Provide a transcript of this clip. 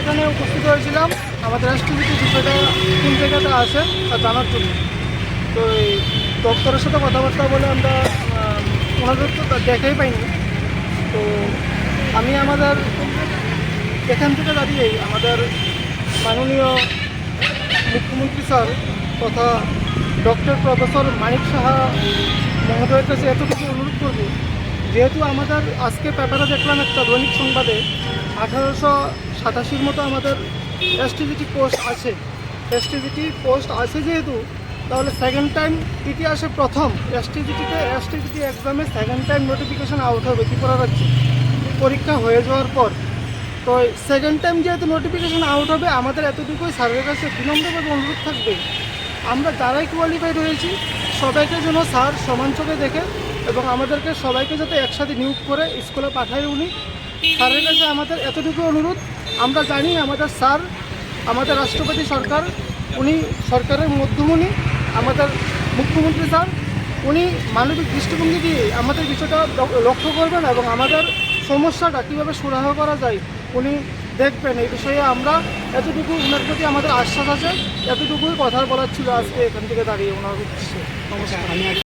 এখানে উপস্থিত হয়েছিলাম। আমাদের এসটিভিটি বিষয়টা কোন জায়গাতে আছে তা জানার জন্য। তো এই দপ্তরের সাথে কথাবার্তা বলে আমরা ওনাদের তা দেখাই পাইনি। তো আমি আমাদের এখান থেকে দাঁড়িয়ে আমাদের মাননীয় মুখ্যমন্ত্রী স্যার তথা ডক্টর প্রফেসর মানিক সাহা মহোদয়ের কাছে এতটুকু অনুরোধ করব, যেহেতু আমাদের আজকে পেপারে দেখলাম একটা দৈনিক সংবাদে আঠারোশো সাতাশির মতো আমাদের এসটিভিটি পোস্ট আছে। এসটিভিটি পোস্ট আছে যেহেতু, তাহলে সেকেন্ড টাইম ইতিহাসে প্রথম এসটিভিটিতে এসটিভিটি এক্সামে সেকেন্ড টাইম নোটিফিকেশান আউট হবে ত্রিপুরা রাজ্যে পরীক্ষা হয়ে যাওয়ার পর। তো সেকেন্ড টাইম যেহেতু নোটিফিকেশান আউট হবে, আমাদের এতটুকুই স্যারের কাছে বিনম্রভাবে অনুরোধ থাকবে, আমরা যারাই কোয়ালিফাইড হয়েছি, সবাইকে যেন স্যার সমান চোখে দেখে এবং আমাদেরকে সবাইকে যাতে একসাথে নিয়োগ করে স্কুলে পাঠায় উনি, স্যারের কাছে আমাদের এতটুকু অনুরোধ। আমরা জানি আমাদের স্যার, আমাদের রাষ্ট্রপতি সরকার, উনি সরকারের মধ্যমণি, আমাদের মুখ্যমন্ত্রী স্যার, উনি মানবিক দৃষ্টিভঙ্গি দিয়ে আমাদের বিষয়টা লক্ষ্য করবেন এবং আমাদের সমস্যাটা কীভাবে সুরাহা করা যায়, উনি দেখবেন। এই বিষয়ে আমরা এতটুকু ওনার প্রতি আমাদের আশ্বাস আছে, এতটুকুই কথা বলার ছিল আজকে এখান থেকে দাঁড়িয়ে ওনার উদ্দেশ্যে। নমস্কার।